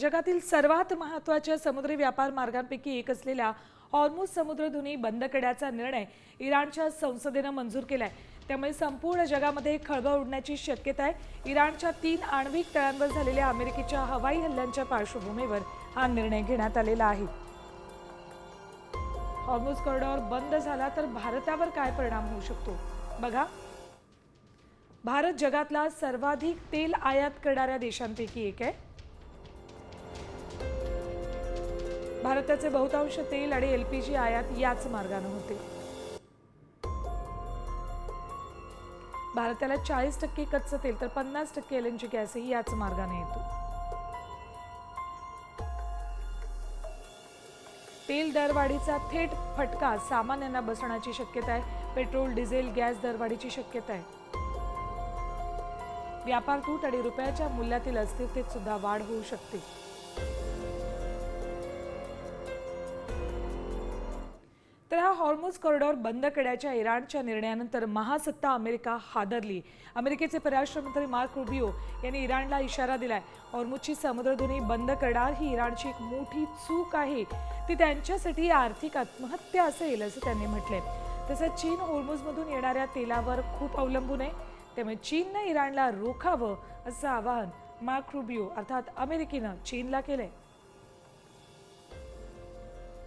जगातील सर्वात महत्त्वाच्या समुद्री व्यापार मार्गांपैकी एक असलेल्या हॉर्मुज समुद्रधुनी बंद करण्याचा निर्णय इराणच्या संसदेनं मंजूर केलाय. त्यामुळे संपूर्ण जगामध्ये खळबळ उडण्याची शक्यता आहे. इराणच्या तीन आण्विक तळांवर झालेल्या अमेरिकेच्या हवाई हल्ल्यांच्या पार्श्वभूमीवर हा निर्णय घेण्यात आलेला आहे. हॉर्मुज कॉरिडॉर बंद झाला तर भारतावर काय परिणाम होऊ शकतो? बघा. भारत जगातला सर्वाधिक तेल आयात करणाऱ्या देशांपैकी एक आहे. भारताचे बहुतांश तेल आणि एलपीजी आयात याच मार्गाने होते. भारताला चाळीस टक्के कच्चं तेल तर पन्नास टक्के एल एन जी गॅसही याच मार्गाने येतो. तेल दरवाढीचा थेट फटका सामान्यांना बसण्याची शक्यता आहे. पेट्रोल डिझेल गॅस दरवाढीची शक्यता आहे. व्यापार तूट आणि रुपयाच्या मूल्यातील अस्थिरतेत सुद्धा वाढ होऊ शकते. तर हा हॉर्मोज कॉरिडॉर बंद करण्याच्या इराणच्या निर्णयानंतर महासत्ता अमेरिका हादरली. अमेरिकेचे परराष्ट्र मंत्री मार्क रुबिओ यांनी इराणला इशारा दिलाय. हॉर्मुजची समुद्रधुनी बंद करणार ही इराणची एक मोठी चूक आहे. ती त्यांच्यासाठी आर्थिक आत्महत्या असेल असं त्यांनी म्हटलंय. तसंच चीन हॉर्मुजमधून येणाऱ्या तेलावर खूप अवलंबून आहे. त्यामुळे चीननं इराणला रोखावं असं आवाहन मार्क रुबिओ अर्थात अमेरिकेनं चीनला केलंय.